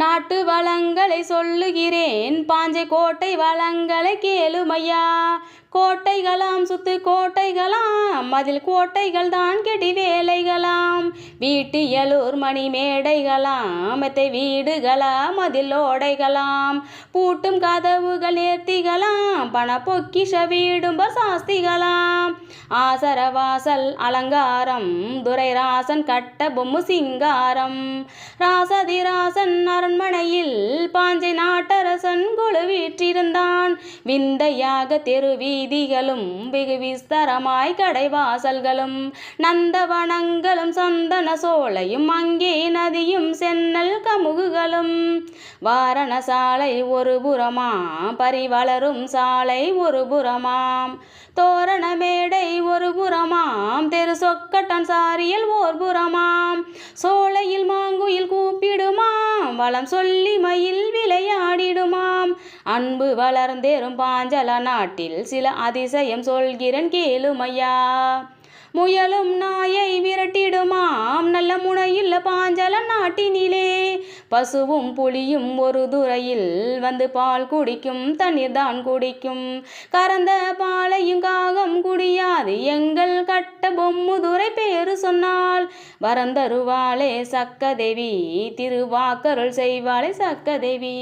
நாட்டு வளங்களை சொல்லுகிறேன். பாஞ்சை கோட்டை வளங்களை கேளுமையா. கோட்டைகளாம் சுத்து கோட்டைகளாம் அதில் கோட்டைகள் தான் கெடி வேலைகளாம். வீட்டியலூர் மணி மேடைகளாம் மெத்தை வீடுகளாம் அதில் ஓடைகளாம். பூட்டும் கதவுகள் நேர்த்திகளாம் பண பொக்கிஷ வீடும் சாஸ்திகளாம். ஆசரவாசல் அலங்காரம் துரைராசன் கட்ட பொம்மு சிங்காரம். ராசதிராசன் அரண்மனையில் பாஞ்சை நாட்டரசன் குழு வீற்றிருந்தான் விந்தையாக தெரு வீதிகளும் வெகு விஸ்தரமாய் கடைவாசல்களும் நந்தவனங்களும் சந்தன சோலையும் அங்கே நதியும் சென்னல் கமுகுகளும். வாரணசாலை ஒரு புறமாம் பரிவளரும் சாலை ஒரு புறமாம். தோரண மேடை ஒரு புறமாம் தெரு சொக்கட்டன் சாரியில் ஓர் புறமாம். சோலையில் மாங்குயில் கூப்பிடுமாம் வளம் சொல்லி மயில் விளையாடிடுமாம். அன்பு வளர்ந்தேறும் பாஞ்சல நாட்டில் சில அதிசயம் சொல்கிறேன் கேளுமையா முயலும் நாயை விரட்டிடுமாம் நல்ல முனையில் பாஞ்சல நாட்டினிலே. பசுவும் புலியும் ஒரு துறையில் வந்து பால் குடிக்கும் தண்ணீர் தான் குடிக்கும். கறந்த பாலையும் காகம் குடியாது எங்கள் கட்ட பொம்முதுரை பேரு சொன்னால். வரந்தருவாளே சக்கதேவி திருவாக்கருள் செய்வாளே சக்கதேவி.